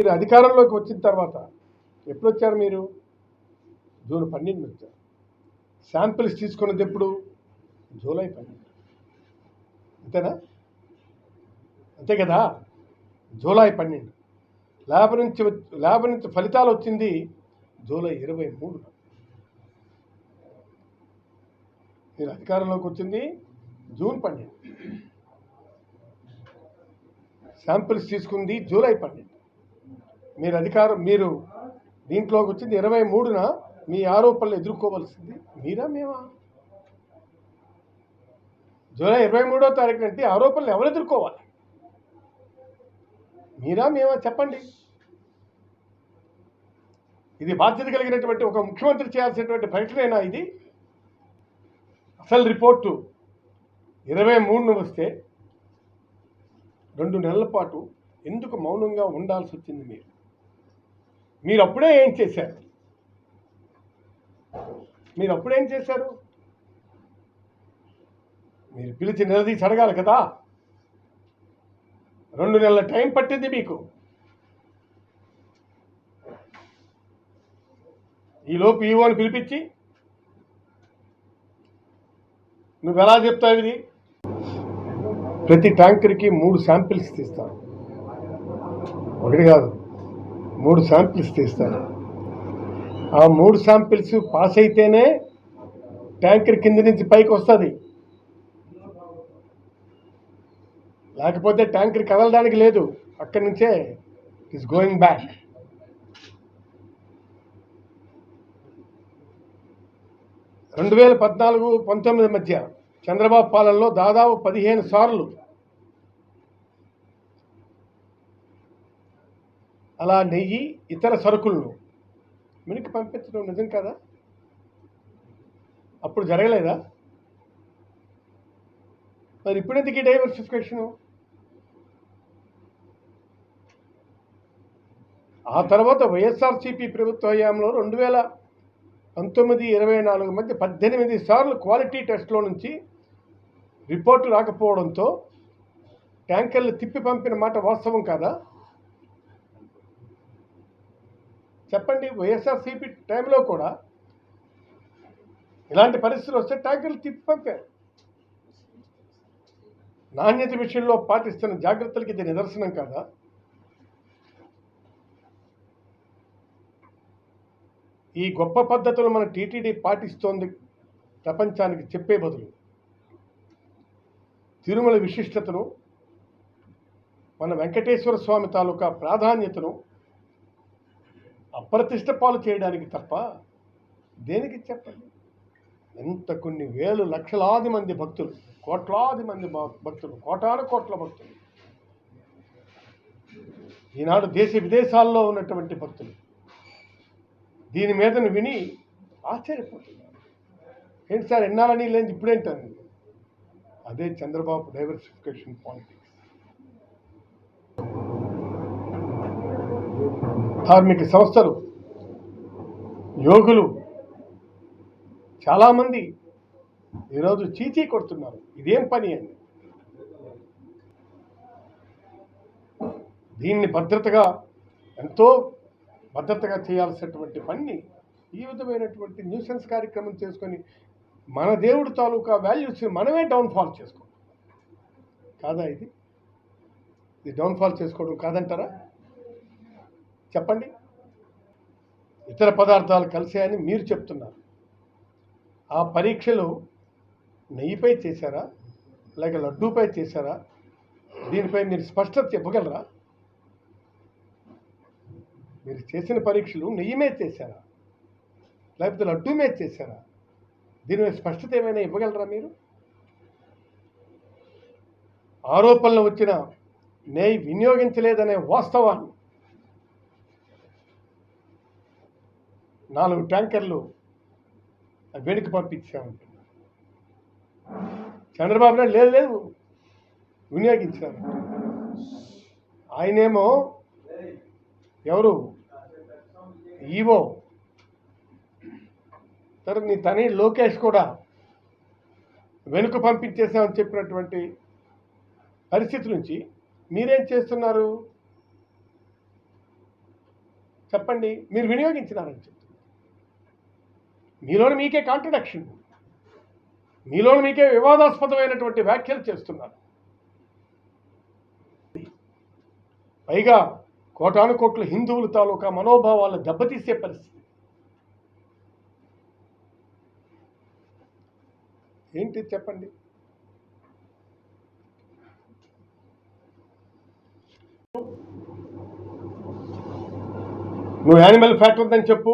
మీరు అధికారంలోకి వచ్చిన తర్వాత ఎప్పుడు వచ్చారు మీరు? జూన్ పన్నెండు వచ్చారు. శాంపిల్స్ తీసుకున్నది ఎప్పుడు? జూలై పన్నెండు. అంతేనా? అంతే కదా? జూలై పన్నెండు. ల్యాబ్ నుంచి ల్యాబ్ నుంచి ఫలితాలు వచ్చింది జూలై ఇరవై మూడు మీరు అధికారంలోకి వచ్చింది జూన్ పన్నెండు. శాంపిల్స్ తీసుకుంది జూలై పన్నెండు. మీరు అధికారం మీరు దీంట్లోకి వచ్చింది ఇరవై మూడున మీ ఆరోపణలు ఎదుర్కోవాల్సింది మీరా మేమా? జూలై ఇరవై మూడో తారీఖు అంటే ఆరోపణలు ఎవరు ఎదుర్కోవాలి? మీరా మేమా? చెప్పండి. ఇది బాధ్యత కలిగినటువంటి ఒక ముఖ్యమంత్రి చేయాల్సినటువంటి ప్రకటనైనా ఇది? అసలు రిపోర్టు ఇరవై మూడున వస్తే రెండు నెలల పాటు ఎందుకు మౌనంగా ఉండాల్సి వచ్చింది మీరు? మీరు అప్పుడే ఏం చేశారు? మీరు అప్పుడేం చేశారు? మీరు పిలిచి నిలదీసి అడగాలి కదా? రెండు నెలల టైం పట్టింది మీకు. ఈలోపు ఈవోని పిలిపించి నువ్వు ఎలా చెప్తావు ఇది? ప్రతి ట్యాంకర్కి మూడు శాంపిల్స్ తీస్తాను. ఒకటి కాదు మూడు శాంపిల్స్ తీస్తాను. ఆ మూడు శాంపిల్స్ పాస్ అయితేనే ట్యాంకర్ కింద నుంచి పైకి వస్తుంది. లేకపోతే ట్యాంకర్ కదలడానికి లేదు. అక్కడి నుంచే ఇస్ గోయింగ్ బ్యాక్ రెండు వేల పద్నాలుగు పంతొమ్మిది మధ్య చంద్రబాబు పాలనలో దాదాపు పదిహేను సార్లు అలా నెయ్యి ఇతర సరుకులను మినికి పంపించడం నిజం కదా? అప్పుడు జరగలేదా? మరి ఇప్పుడెందుకు ఈ డైవర్సిఫికేషను ఆ తర్వాత వైఎస్ఆర్సీపీ ప్రభుత్వ హయాంలో రెండు వేల పంతొమ్మిది ఇరవై నాలుగు మధ్య పద్దెనిమిది సార్లు క్వాలిటీ టెస్ట్లో నుంచి రిపోర్టు రాకపోవడంతో ట్యాంకర్లు తిప్పి పంపిన మాట వాస్తవం కాదా? చెప్పండి వైఎస్ఆర్సీపీ టైంలో కూడా ఇలాంటి పరిస్థితులు వస్తే ట్యాంకర్లు తిప్పి పంపారు. నాణ్యత విషయంలో పాటిస్తున్న జాగ్రత్తలకి ఇది నిదర్శనం కాదా? ఈ గొప్ప పద్ధతులు మన టీటీడీ పాటిస్తోంది ప్రపంచానికి చెప్పే బదులు. తిరుమల విశిష్టతను మన వెంకటేశ్వర స్వామి తాలూకా ప్రాధాన్యతను అప్రతిష్ట పాలు చేయడానికి తప్ప దేనికి చెప్పండి? ఎంత కొన్ని వేలు లక్షలాది మంది భక్తులు కోట్లాది మంది భక్తులు కోటాను కోట్ల భక్తులు. ఈనాడు దేశ విదేశాల్లో ఉన్నటువంటి భక్తులు దీని మీదను విని ఆశ్చర్యపోతున్నారు. ఏంటి సార్ ఎన్నాలని లేని ఇప్పుడేంటాను అదే చంద్రబాబు డైవర్సిఫికేషన్ పాలిటిక్స్ ధార్మిక సంస్థలు యోగులు చాలామంది ఈరోజు చీచీ కొడుతున్నారు. ఇదేం పని అని దీన్ని భద్రతగా ఎంతో భద్రతగా చేయాల్సినటువంటి పని ఈ విధమైనటువంటి న్యూసెన్స్ కార్యక్రమం చేసుకొని మన దేవుడు తాలూకా వాల్యూస్ మనమే డౌన్ఫాల్ చేసుకో కాదా ఇది? ఇది డౌన్ఫాల్ చేసుకోవడం కాదంటారా? చెప్పండి. ఇతర పదార్థాలు కలిసాయని మీరు చెప్తున్నారు. ఆ పరీక్షలు నెయ్యిపై చేశారా? లేక లడ్డూపై చేశారా? దీనిపై మీరు స్పష్టత చెప్పగలరా? మీరు చేసిన పరీక్షలు నెయ్యి మీద చేశారా? లేకపోతే లడ్డూ మీద చేశారా? దీనిపై స్పష్టత ఏమైనా ఇవ్వగలరా మీరు? ఆరోపణలు వచ్చిన నెయ్యి వినియోగించలేదనే వాస్తవాన్ని నాలుగు ట్యాంకర్లు వెనుక పంపించామంటున్నారు చంద్రబాబు నాయుడు లేదు లేదు వినియోగించారు. ఆయనేమో ఎవరు? ఈవో. తర్వాత నీ తని లోకేష్ కూడా వెనుక పంపించేసామని చెప్పినటువంటి పరిస్థితి నుంచి మీరేం చేస్తున్నారు? చెప్పండి మీరు వినియోగించినారని చెప్పి. మీలోని మీకే కాంట్రడక్షన్ మీలోని మీకే వివాదాస్పదమైనటువంటి వ్యాఖ్యలు చేస్తున్నారు. పైగా కోటాను కోట్ల హిందువుల తాలూకా మనోభావాలు దెబ్బతీసే పరిస్థితి. ఏంటి చెప్పండి? నువ్వు యానిమల్ ఫ్యాట్ ఉందని చెప్పు.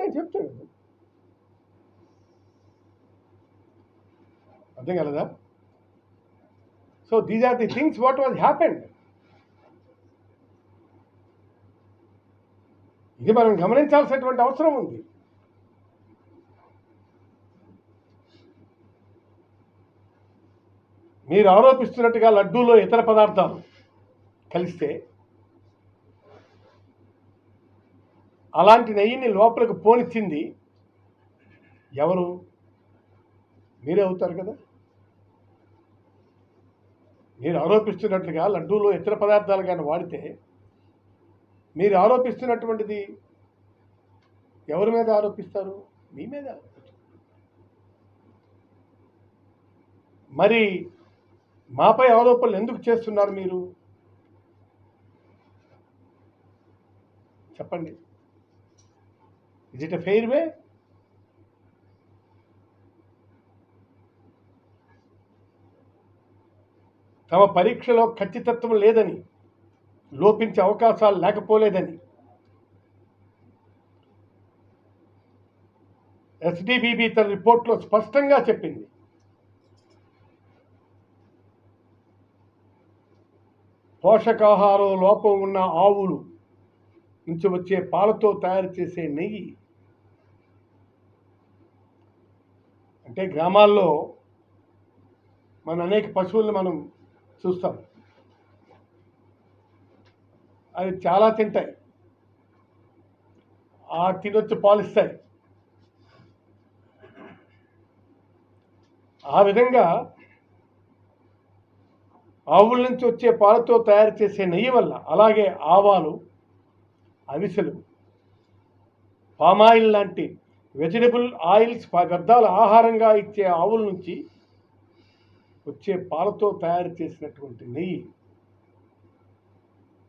చెప్తాను చెప్తాడు. అర్థం కలదా so these are the things what was happened ఇది మనం గమనించాల్సినటువంటి అవసరం ఉంది. మీరు ఆరోపిస్తున్నట్టుగా లడ్డూలో ఇతర పదార్థాలు కలిస్తే అలాంటి నెయ్యిని లోపలికి పోనిచ్చింది ఎవరు? మీరే అవుతారు కదా. మీరు ఆరోపిస్తున్నట్లుగా లడ్డూలో ఇతర పదార్థాలు కానీ వాడితే మీరు ఆరోపిస్తున్నటువంటిది ఎవరి మీద ఆరోపిస్తారు? మీ మీద మరి మాపై ఆరోపణలు ఎందుకు చేస్తున్నారు మీరు? చెప్పండి. Is it a fair way తమ పరీక్షలో ఖచ్చితత్వం లేదని లోపించే అవకాశాలు లేకపోలేదని. ఎస్డిబిబి తన రిపోర్ట్లో స్పష్టంగా చెప్పింది. పోషకాహారం లోపం ఉన్న ఆవులు నుంచి వచ్చే పాలతో తయారు చేసే నెయ్యి అంటే గ్రామాల్లో మన అనేక పశువుల్ని మనం చూస్తాం. అవి చాలా తింటాయి. ఆ తినొచ్చి పాలిస్తాయి. ఆ విధంగా ఆవుల నుంచి వచ్చే పాలతో తయారు చేసే నెయ్యి వల్ల అలాగే ఆవాలు అవిసెలు పామాయిల్ లాంటి వెజిటబుల్ ఆయిల్స్ వ్యర్థాల ఆహారంగా ఇచ్చే ఆవుల నుంచి వచ్చే పాలతో తయారు చేసినటువంటి నెయ్యి.